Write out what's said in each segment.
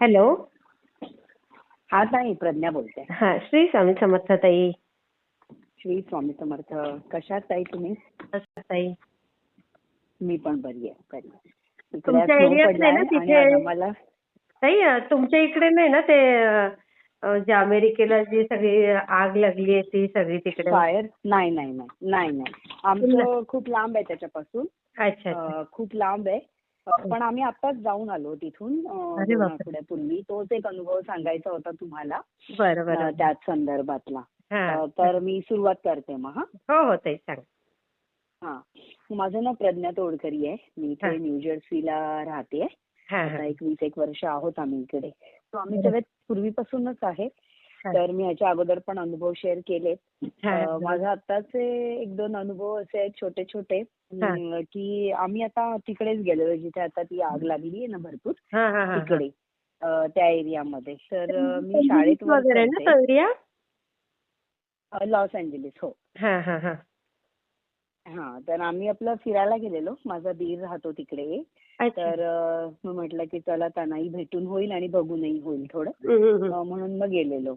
Hello. हा ताई प्रज्ञा बोलते. हा श्री स्वामी समर्थ ताई. श्री स्वामी समर्थ. कशात ताई तुम्ही? ताई? मी पण बरी आहे बरी आहे. इकडे तुमच्या snow एरियात नाही ना तिथे- आज आम्हाला ताई अ, तुमच्या इकडे नाही ना ते अ, जे अमेरिकेला जी सगळी आग लागली आहे ती सगळी तिकडे? फायर नाही नाही नाही नाही नाही. आमचं खूप लांब आहे त्याच्यापासून. अच्छा. अं, खूप लांब आहे. पण आम्ही आताच जाऊन आलो तिथून दोन. आठवड्यापूर्वी तोच एक अनुभव सांगायचा होता तुम्हाला त्याच संदर्भातला. हा. तर मी सुरुवात करते मग हा. हो हो ताई सांग. हा. माझं नाव प्रज्ञा तोडकरी आहे. मी. इथे न्यूजर्सीला राहते. हा आता हा. एक वीस एक वर्ष आहोत आम्ही इकडे. तो आम्ही बरं. सगळे पूर्वीपासूनच आहे. तर मी याच्या अगोदर पण अनुभव शेअर केलेत हा. माझा आताचे एक दोन अनुभव असे आहेत छोटे छोटे की आम्ही आता तिकडेच गेलेलो जिथे आता ती आग लागली आहे ना भरपूर तिकडे त्या एरियामध्ये. तर मी शाळेत लॉस एंजलिस हो. हा हा हा. हा तर आम्ही आपलं फिरायला गेलेलो. माझा दीर राहतो तिकडे. तर मग म्हटलं की चला त्यांनाही भेटून होईल आणि बघूनही होईल थोडं. म्हणून मग गेलेलो.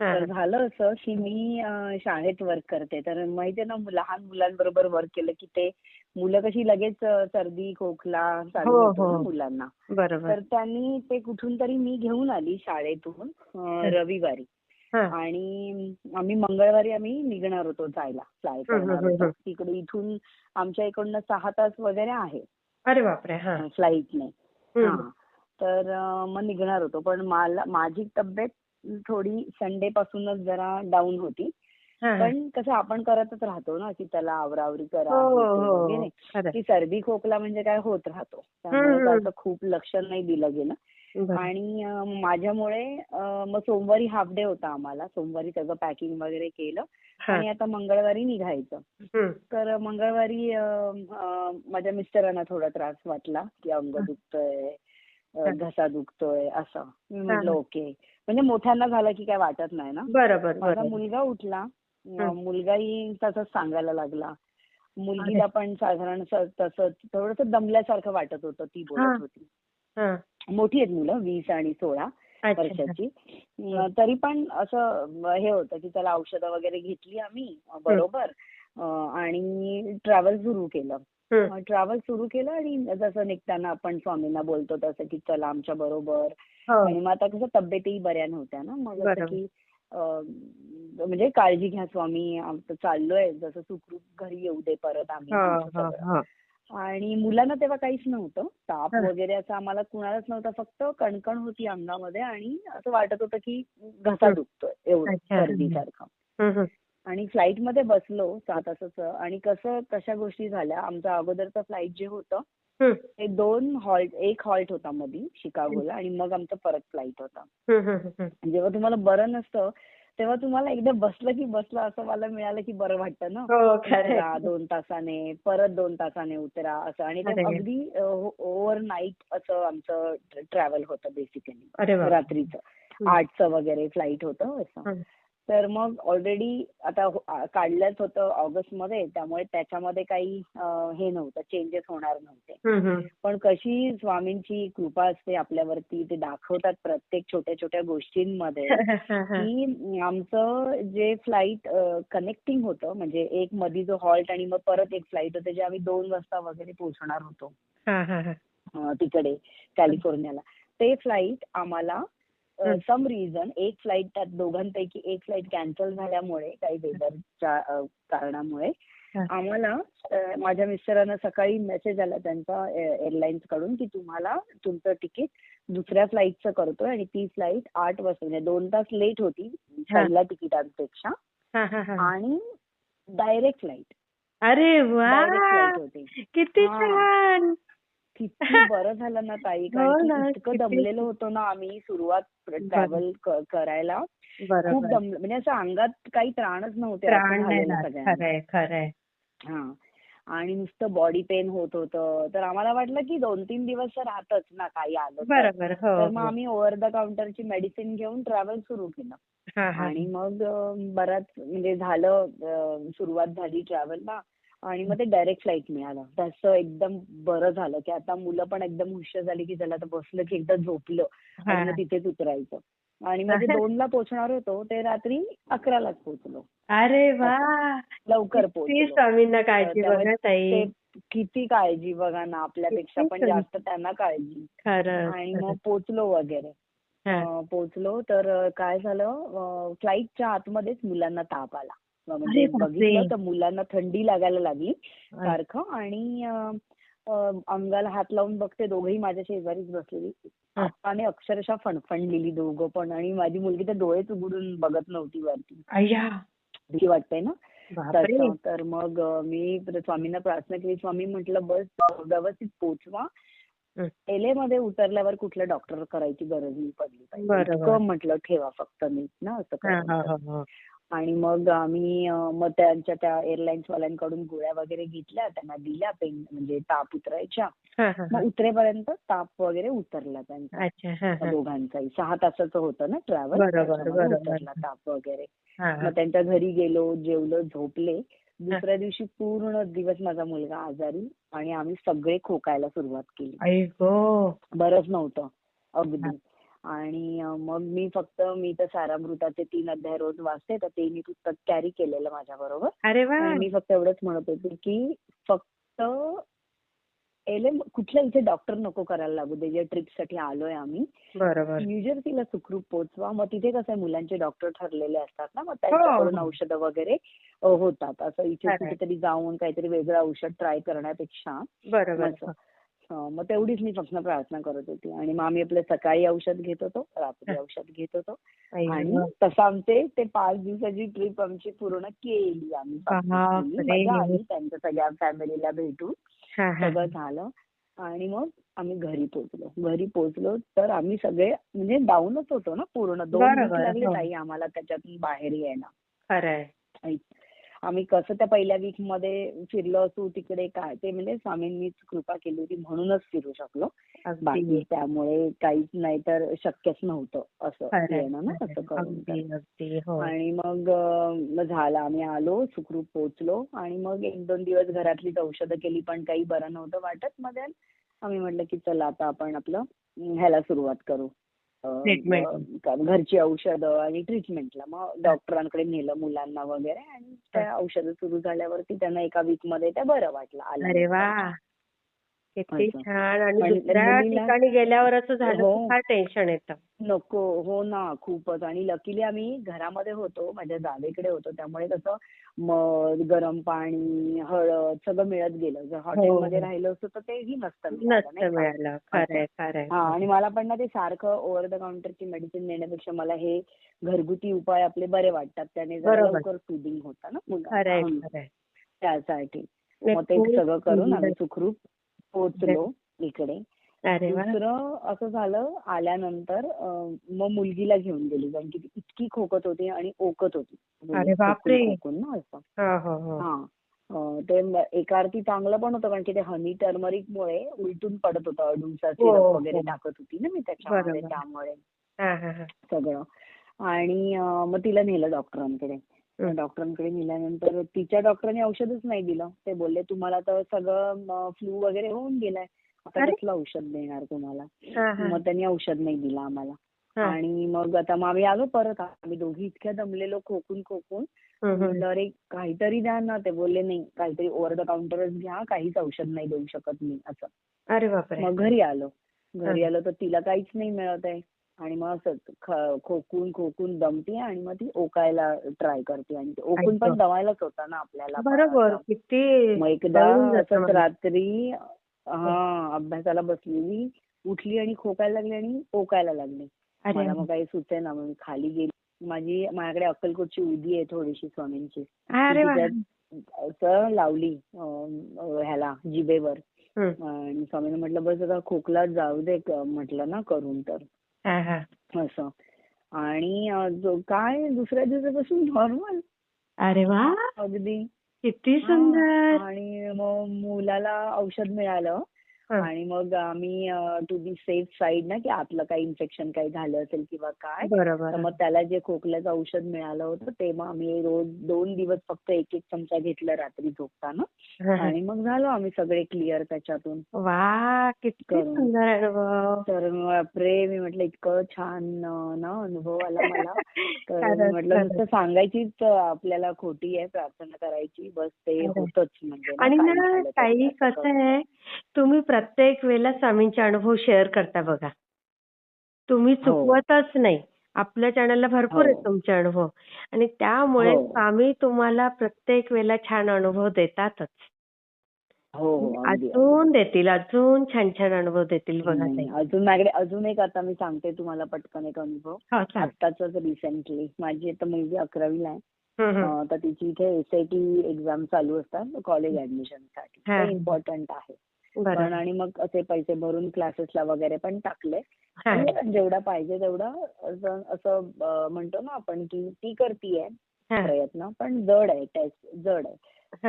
तर झालं असं की मी शाळेत वर्क करते. तर माहितीये ना लहान मुलांबरोबर वर्क केलं की ते मुलं कशी लगेच सर्दी खोकला चालू हो, होतो ना हो. मुलांना. तर त्यांनी ते कुठून तरी मी घेऊन आली शाळेतून रविवारी. आणि आम्ही मंगळवारी आम्ही निघणार होतो जायला फ्लाय करणार होतो. तिकडे इथून आमच्या इकडनं सहा तास वगैरे आहे. अरे बापरे! फ्लाईटने तर मग निघणार होतो. पण मला माझी तब्येत थोडी संडे पासूनच जरा डाऊन होती. पण कसं आपण करतच राहतो ना की त्याला आवरावरी करा हो हे की सर्दी खोकला म्हणजे काय होत राहतो त्यामुळे खूप लक्ष नाही दिलं गेलं. आणि माझ्यामुळे मग सोमवारी हाफ डे होता आम्हाला सोमवारी सगळं पॅकिंग वगैरे केलं. आणि आता मंगळवारी निघायचं. तर मंगळवारी माझ्या मिस्टरांना थोडा त्रास वाटला की अंग दुखतोय. घसा दुखतोय असं मी म्हटलं. ओके म्हणजे मोठ्यांना झालं की काय वाटत नाही ना बरोबर माझा मुलगा उठला हं. मुलगाही तसंच सांगायला लागला मुलगीला. पण साधारण स- तसं थोडंसं दमल्यासारखं वाटत होतं ती. बोलत होती. मोठी आहेत मुलं वीस आणि सोळा वर्षाची तरी पण असं हे होतं की त्याला औषधं वगैरे घेतली आम्ही बरोबर आणि ट्रॅव्हल सुरू केलं. ट्रॅव्हल सुरू केलं आणि जसं निघताना आपण स्वामींना बोलतो तसं की चला आमच्या बरोबर हो आणि मग आता कसं तब्येतही बऱ्या नव्हत्या ना मग. की म्हणजे काळजी घ्या स्वामी आमचं चाललोय जसं सुखरूप घरी येऊ दे परत आम्ही हो हो आणि मुलांना तेव्हा काहीच नव्हतं ताप. वगैरे असं आम्हाला कुणालाच नव्हतं फक्त कणकण होती अंगामध्ये आणि असं वाटत होतं की घसा. दुखतोय एवढं. सर्दीसारखं. आणि फ्लाईटमध्ये बसलो सहा तासाचं आणि कसं कशा गोष्टी झाल्या आमचं अगोदरचं फ्लाईट जे होतं. ते दोन हॉल्ट एक हॉल्ट होता मधी शिकागोला आणि मग आमचं परत फ्लाईट होता. जेव्हा तुम्हाला बरं नसतं तेव्हा तुम्हाला एकदा बसलं की बसलं असं मला मिळालं की बरं वाटतं ना. हो दोन तासाने परत दोन तासाने उतरा असं. आणि ते. अगदी ओव्हर नाईट असं आमचं ट्रॅव्हल होतं बेसिकली रात्रीचं. आठचं वगैरे फ्लाईट होतं असं. तर मग ऑलरेडी आता हो- काढलंच होतं ऑगस्टमध्ये त्यामुळे त्याच्यामध्ये काही हे नव्हतं चेंजेस होणार नव्हते. पण कशी स्वामींची कृपा असते आपल्यावरती ते दाखवतात प्रत्येक छोट्या छोट्या गोष्टींमध्ये की आमचं जे फ्लाईट कनेक्टिंग होतं म्हणजे एक मधी जो हॉल्ट आणि मग परत एक फ्लाईट होते जे आम्ही दोन वाजता वगैरे पोहोचणार होतो तिकडे कॅलिफोर्नियाला ते फ्लाईट आम्हाला. सम रिझन एक फ्लाईट त्यात दोघांपैकी एक फ्लाईट कॅन्सल झाल्यामुळे काही वेदरच्या कारणामुळे. आम्हाला माझ्या मिस्टरांना सकाळी मेसेज आला त्यांचा एअरलाईन्सकडून की तुम्हाला तुमचं तिकीट दुसऱ्या फ्लाईटचं करतोय आणि ती फ्लाईट आठ वाजता म्हणजे दोन तास लेट होती पहिल्या तिकिटांपेक्षा. आणि डायरेक्ट फ्लाईट अरे वा डायरेक्ट फ्लाईट होती किती. छान किती बरं झालं ना ताई हो कारण की इतकं दमलेलो होतो ना आम्ही सुरुवात ट्रॅव्हल करायला. खूप दमलं म्हणजे असं अंगात काही त्राणच नव्हते खरंय हा. आणि नुसतं बॉडी पेन होत होतं. तर आम्हाला वाटलं की दोन तीन दिवस तर राहतच ना काही आलं तर. बरोबर. हो तर मग हो. आम्ही ओव्हर द काउंटरची मेडिसिन घेऊन ट्रॅव्हल सुरू केलं. आणि मग बराच म्हणजे झालं सुरुवात झाली ट्रॅव्हलला आणि मग ते डायरेक्ट फ्लाईट मिळालं. तसं एकदम बरं झालं की आता मुलं पण एकदम हुशार झाली की चला आता बसलं की एकदा झोपलं आणि. मग तिथेच उतरायचं. आणि मग जे दोनला पोहोचणार होतो ते रात्री अकरालाच पोहोचलो. अरे वा! लवकर किती पोहोचलो. स्वामींना काळजी किती काळजी बघा ना आपल्यापेक्षा पण. जास्त त्यांना काळजी. आणि. मग पोचलो वगैरे. पोचलो तर काय झालं? फ्लाईटच्या आतमध्येच मुलांना ताप आला. म्हणजे. बघितलं तर मुलांना थंडी लागायला लागली सारखं आणि अंगाला हात लावून बघते दोघेही माझ्या शेजारीच बसलेली. आणि अक्षरशः फणफणलेली दोघं पण आणि माझी मुलगी तर डोळेच उघडून बघत नव्हती वरती. भीती वाटते ना? तर मग मी स्वामींना प्रार्थना केली स्वामी म्हटलं बस व्यवस्थित पोचवा. एले मध्ये उतरल्यावर कुठलं डॉक्टर करायची गरज नाही पडली पाहिजे म्हटलं ठेवा फक्त नीट ना असं आणि मग आम्ही मग त्यांच्या त्या एअरलाईन्स वाल्यांकडून गोळ्या वगैरे घेतल्या त्यांना दिल्या पेन म्हणजे ताप उतरायच्या. मग उतरेपर्यंत ताप वगैरे उतरला त्यांचा. दोघांचाही. सहा तासाचं होतं ना ट्रॅव्हल बरोबर, बरोबर. उतरला ताप वगैरे. मग त्यांच्या घरी गेलो जेवलो झोपले. दुसऱ्या दिवशी पूर्ण दिवस माझा मुलगा आजारी आणि आम्ही सगळे खोकायला सुरुवात केली. बरंच नव्हतं. अगदी. आणि मग मी फक्त मी तर सारामृताचे तीन अध्याय रोज वाचते तर ते मी पुस्तक कॅरी केलेलं माझ्या बरोबर अरे वा! आणि मी फक्त एवढंच म्हणत होते की फक्त एले कुठल्या इथे डॉक्टर नको करायला लागू दे जे ट्रिपसाठी आलोय आम्ही. बरोबर. न्यूजर्सीला सुखरूप पोहोचवा. मग तिथे कसं मुलांचे डॉक्टर ठरलेले असतात ना मग त्यांच्याकडून हो. औषधं वगैरे होतात. असं इथे. कुठेतरी जाऊन काहीतरी वेगळं औषध ट्राय करण्यापेक्षा मग तेवढीच मी फक्त प्रार्थना करत होती. आणि मग आम्ही आपलं सकाळी औषध घेत होतो रात्री औषध घेत होतो. आणि. तसं आमचे ते पाच दिवसाची ट्रिप आमची पूर्ण केली आम्ही. त्यांच्या सगळ्या फॅमिलीला भेटून. सगळं झालं. आणि मग आम्ही घरी पोहोचलो. घरी पोहोचलो तर आम्ही सगळे म्हणजे डाऊनच होतो ना पूर्ण. दोन वीक लागले हो. ताई आम्हाला त्याच्यातून बाहेर यायला. आम्ही कसं त्या पहिल्या वीकमध्ये फिरलो असू तिकडे काय ते म्हणजे स्वामींनीच कृपा केली होती म्हणूनच फिरू शकलो. बाकी त्यामुळे काहीच नाही तर शक्यच नव्हतं असं येणं ना असं करून हो. आणि मग झालं. आम्ही आलो सुखरूप पोहोचलो आणि मग एक दोन दिवस घरातलीच औषधं केली पण काही बरं नव्हतं वाटत. मध्ये आम्ही म्हटलं की चला आता आपण आपलं ह्याला सुरुवात करू. घरची औषधं आणि ट्रीटमेंटला मग डॉक्टरांकडे नेलं मुलांना वगैरे आणि त्या औषधं सुरू झाल्यावरती त्यांना एका वीकमध्ये त्या बरं वाटलं आलं अरे वा. किती. छान आणि दुसऱ्या ठिकाणी गेल्यावर असं झालं हो. की फार टेन्शन येतं. नको. हो ना खूपच. आणि लकीली आम्ही घरामध्ये होतो. माझ्या जावेकडे होतो. त्यामुळे कसं मध गरम पाणी हळद सगळं मिळत गेलं. जर हॉटेलमध्ये हो. राहिलं असतं तर तेही नसतं मिळालं, हा आणि मला पण ना ते सारखं ओव्हर द काउंटरची मेडिसिन नेण्यापेक्षा मला हे घरगुती उपाय आपले बरे वाटतात. त्याने जरा. लवकर सुदिंग होतं ना त्यासाठी. मग ते सगळं करून. आम्ही सुखरूप पोहोचलो इकडे. दुसरं असं झालं आल्यानंतर मग मुलगीला घेऊन गेली कारण की ती इतकी खोकत होती आणि ओकत होती. असं. हो हो हो. ते एका अर्थी चांगलं पण होतं कारण की ते हनी टर्मरिक मुळे उलटून पडत होतं अडूळसा सिरप. वगैरे टाकत होती ना मी त्याच्यामध्ये. त्यामुळे. सगळं. आणि मग तिला नेलं डॉक्टरांकडे. डॉक्टरांकडे नेल्यानंतर तिच्या डॉक्टरांनी औषधच नाही दिलं. ते बोलले तुम्हाला तर सगळं फ्लू वगैरे होऊन गेलाय. आता? कसलं औषध देणार तुम्हाला? मग त्यांनी औषध नाही दिलं आम्हाला. आणि मग आता मग आम्ही आलो परत. आम्ही दोघी इतक्या दमलेलो खोकून खोकून. अरे काहीतरी द्या ना. ते बोलले नाही काहीतरी ओव्हर द काउंटरच घ्या. काहीच औषध नाही देऊ शकत मी असं. अरे बापरे! मग घरी आलो. घरी. आलो तर तिला काहीच नाही मिळत आहे. आणि मग असंच ख- खोकून खोकून दमते आणि मग ती ओकायला ट्राय करते. आणि ओकून पण. दमायलाच होता ना आपल्याला बरोबर असं. किती मग एकदा असंच. रात्री हा. अभ्यासाला बसलेली उठली आणि खोकायला लागली आणि ओकायला लागली. मला मग काही सुचे ना मग मी खाली गेली. माझी माझ्याकडे अक्कलकोटची उदी आहे थोडीशी स्वामींची. असं लावली ह्याला जिभेवर. हं. आणि स्वामीने म्हटलं बस आता खोकला जाऊ दे म्हटलं ना करून तर. हा हा असं. आणि काय दुसऱ्या दिवसापासून नॉर्मल अरे वा. अगदी. किती. सुंदर. आणि मग मुलाला औषध मिळालं. आणि मग आम्ही टू बी सेफ साईड ना की आतलं काही इन्फेक्शन काही झालं असेल किंवा काय तर मग त्याला जे खोकल्याचं औषध मिळालं होतं ते मग आम्ही रोज दोन दिवस फक्त एक एक चमचा घेतलं रात्री झोपताना. आणि मग झालो आम्ही सगळे क्लिअर त्याच्यातून. वा! किती तर बापरे! मी म्हटलं इतकं छान ना अनुभव आला मला. तर म्हटलं. नुसतं सांगायचीच आपल्याला खोटी आहे प्रार्थना करायची. बस ते. होतच म्हणजे आणि कसं. आहे तुम्ही प्रत्येक वेळेला स्वामींचे अनुभव शेअर करता बघा तुम्ही हो. चुकवतच नाही आपल्या चॅनलला भरपूर आहेत हो. तुमचे अनुभव आणि त्यामुळे हो. स्वामी तुम्हाला प्रत्येक वेळेला छान अनुभव देतातच. अजून देतील अजून छान छान अनुभव देतील बघा ताई. अजून माझ्याकडे अजून एक आता मी सांगते तुम्हाला पटकन एक अनुभव हो सांग आत्ताच रिसेंटली माझी आता मुलगी अकरावीला आहे हं, हं. अं, तर तिची इथे एसआयटी एक्झाम चालू असतात कॉलेज ऍडमिशनसाठी हा. ते इम्पॉर्टंट आहे पण आणि मग असे पैसे भरून क्लासेसला वगैरे पण टाकले. म्हणजे जेवढा पाहिजे तेवढा असं म्हणतो ना आपण की ती करतीये. प्रयत्न पण जड आहे टेस्ट जड आहे.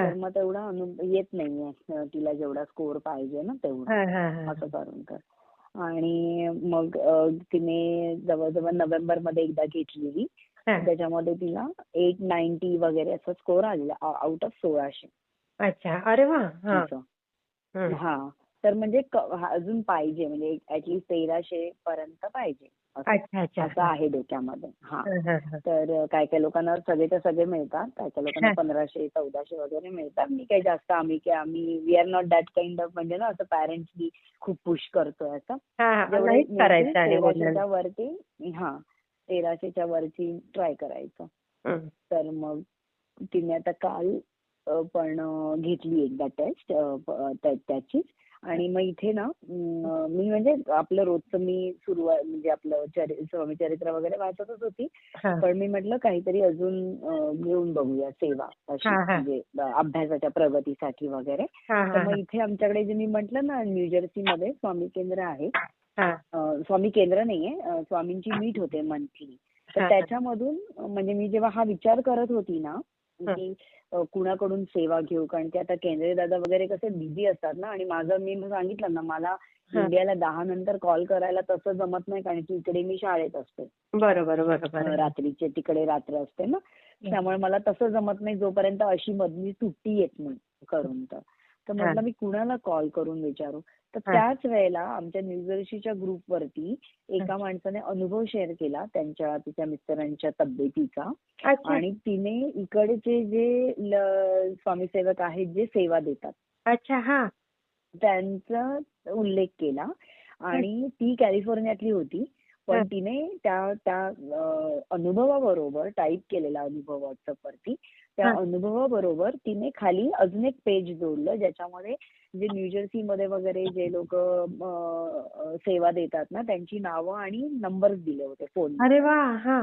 तर मग तेवढा येत नाहीये तिला जेवढा स्कोर पाहिजे ना तेवढा. असं करून कर आणि मग तिने जवळजवळ नोव्हेंबरमध्ये एकदा घेतलेली. त्याच्यामध्ये तिला एट नाईन्टी वगैरे असा स्कोर आलेला आउट ऑफ सोळाशे. अच्छा. अरे वा. हा. तर म्हणजे अजून पाहिजे म्हणजे ऍटलीस्ट तेराशे पर्यंत पाहिजे. असं अच्छा अच्छा. असं आहे डोक्यामध्ये. हा. तर काय काय लोकांना सगळेच्या सगळे मिळतात. काय काय लोकांना. पंधराशे चौदाशे वगैरे मिळतात. मी काही जास्त आम्ही आम्ही we are not that kind of म्हणजे ना असं पॅरेंट्स खूप पुश करतोय असं. तेराशेच्या वरती हा तेराशेच्या वरती ट्राय करायचं. तर मग तिने आता काल पण घेतली एकदा टेस्ट त्याचीच आणि मग इथे ना मी म्हणजे आपलं रोजचं मी सुरुवात म्हणजे आपलं स्वामी चरित्र वगैरे वाचतच होती. पण मी म्हटलं काहीतरी अजून घेऊन बघूया सेवा अशी. म्हणजे अभ्यासाच्या प्रगतीसाठी वगैरे तर मग इथे आमच्याकडे जे मी म्हटलं ना न्यूजर्सी मध्ये स्वामी केंद्र आहे स्वामी केंद्र नाहीये स्वामींची मीट होते मंथली तर. त्याच्यामधून म्हणजे मी जेव्हा हा विचार करत होती ना. की कुणाकडून सेवा घेऊ? कारण की आता केंद्रे दादा वगैरे कसे बिझी असतात ना आणि माझं मी सांगितलं ना मला. इंडियाला दहा नंतर कॉल करायला तसं जमत नाही कारण की इकडे मी शाळेत असते. बरोबर रात्रीचे तिकडे रात्र असते ना. त्यामुळे मला तसं जमत नाही जोपर्यंत अशी मधली सुट्टी येत नाही करून तर. तर. म्हटलं मी कुणाला कॉल करून विचारू? तर. त्याच वेळेला आमच्या न्यूजर्सीच्या ग्रुपवरती एका माणसाने अनुभव शेअर केला त्यांच्या तिच्या मिस्टरांच्या तब्येतीचा. आणि तिने इकडचे जे ल- स्वामीसेवक आहेत जे सेवा देतात. अच्छा हा. त्यांचा उल्लेख केला. आणि ती कॅलिफोर्नियातली होती. पण. तिने त्या त्या अनुभवाबरोबर टाईप केलेला अनुभव व्हॉट्सअप वरती. त्या. अनुभवाबरोबर तिने खाली अजून एक पेज जोडलं ज्याच्यामध्ये जे न्यूजर्सी मध्ये वगैरे जे लोक सेवा देतात ना त्यांची नावं आणि नंबर दिले होते फोन अरे वा! हा.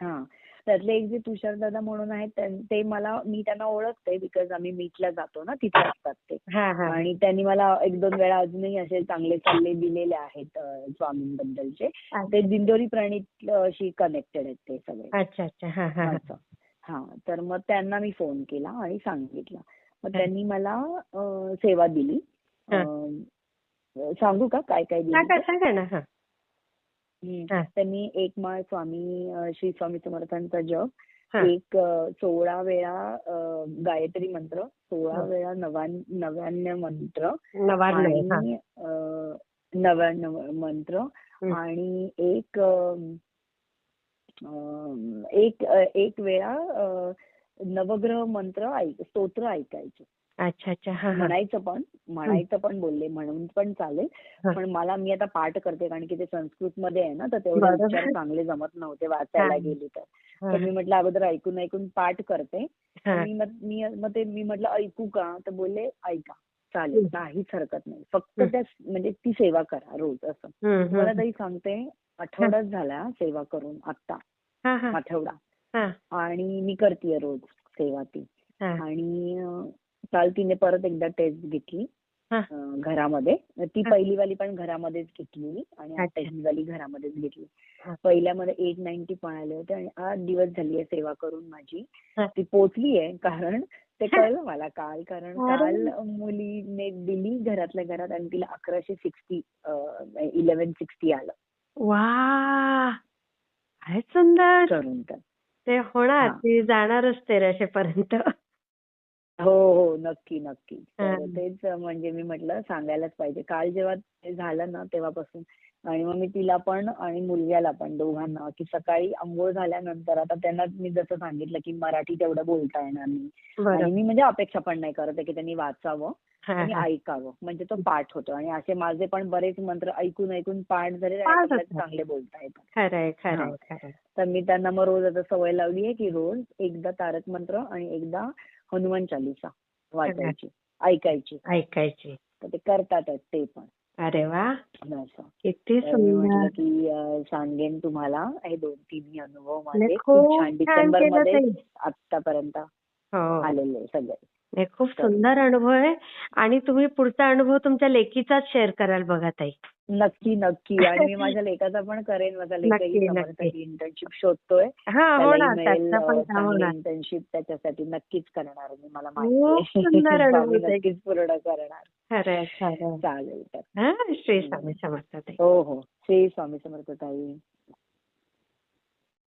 हा. त्यातले एक जे तुषार दादा म्हणून आहेत ते मला मी त्यांना ओळखते बिकॉज आम्ही मीटला जातो ना तिथे असतात ते. आणि त्यांनी मला एक दोन वेळा अजूनही असे चांगले सल्ले दिलेले आहेत स्वामींबद्दलचे. ते दिंडोरी प्रणितशी कनेक्टेड आहेत ते सगळे. अच्छा अच्छा. हा तर मग त्यांना मी फोन केला आणि सांगितलं मग त्यांनी मला अ, सेवा दिली अ, सांगू का काय काय दिली सांगा सांगा ना हा हम्म. हा. त्यांनी एक माळ स्वामी अ, श्री स्वामी समर्थांचा जप हा. एक अ, सोळा वेळा अ, गायत्री मंत्र सोळा हा. वेळा नवान नव्याण्णव मंत्र हा आणि अ, नव्याण्णव मंत्र हं. आणि एक अ, एक एक वेळा नवग्रह मंत्र ऐक स्तोत्र ऐकायचे अच्छा अच्छा म्हणायचं पण म्हणायचं पण बोलले म्हणून पण चालेल. पण मला मी आता पाठ करते कारण की ते संस्कृत मध्ये आहे ना तर तेवढे. विचार चांगले जमत नव्हते वाचायला. गेली तर. तर मी म्हटलं अगोदर ऐकून ऐकून पाठ करते. मी मग ते मी म्हटलं ऐकू का तर बोलले ऐका चालेल. काहीच हरकत नाही फक्त. त्या म्हणजे ती सेवा करा रोज असं हम्म. ताई सांगते आठवडाच झाला सेवा करून आता आठवडा हा आणि मी करतेय रोज सेवा ती आणि काल तिने परत एकदा टेस्ट घेतली हा. घरामध्ये ती. पहिली वाली पण घरामध्येच घेतलेली आणि. ही वाली घरामध्येच घेतली. पहिल्यामध्ये एट नाईन्टी पण आले होते आणि आठ दिवस झाली आहे सेवा करून माझी. ती पोचली आहे कारण ते कळलं मला काल कारण. काल मुलीने दिली घरातल्या घरात आणि तिला अकराशे सिक्स्टी इलेव्हन सिक्स्टी आलं वा काय सुंदर. करून ते होणार हा. ती जाणारच तेराशे पर्यंत. हो हो नक्की नक्की. तर हा. तेच म्हणजे मी म्हटलं सांगायलाच पाहिजे. काल जेव्हा ते झालं ना तेव्हापासून आणि मग मी तिला पण आणि मुलग्याला पण दोघांना की सकाळी आंघोळ झाल्यानंतर आता त्यांना मी जसं सांगितलं की मराठी तेवढं बोलता येणार नाही. आणि मी म्हणजे अपेक्षा पण नाही करत आहे की त्यांनी वाचावं आणि. ऐकावं. म्हणजे तो पाठ होतो आणि असे माझे पण बरेच मंत्र ऐकून ऐकून पाठ झाले. चांगले बोलता येतात. तर मी त्यांना मग रोज आता सवय लावली आहे की रोज एकदा तारक मंत्र आणि एकदा हनुमान चालिसा वाचायची ऐकायची. ऐकायची. तर ते करतातच ते पण. अरे वा. किती सुंदर. की सांगेन तुम्हाला हे दोन तिन्ही अनुभव माझे. खूप छान डिसेंबरमध्ये. आतापर्यंत हो. आलेले सगळे. नाही खूप सुंदर अनुभव आहे. आणि तुम्ही पुढचा अनुभव तुमच्या लेकीचाच शेअर कराल बघा ताई. नक्की नक्की. आणि मी माझ्या लेखाचा पण करेन. माझा लेखही इंटर्नशिप शोधतोय. हा इंटर्नशिप त्याच्यासाठी नक्कीच करणार मी. मला माहिती. नक्कीच पूर्ण करणार. चालेल तर. हा श्री स्वामी समर्थ हो हो. श्री स्वामी समर्थ ताई.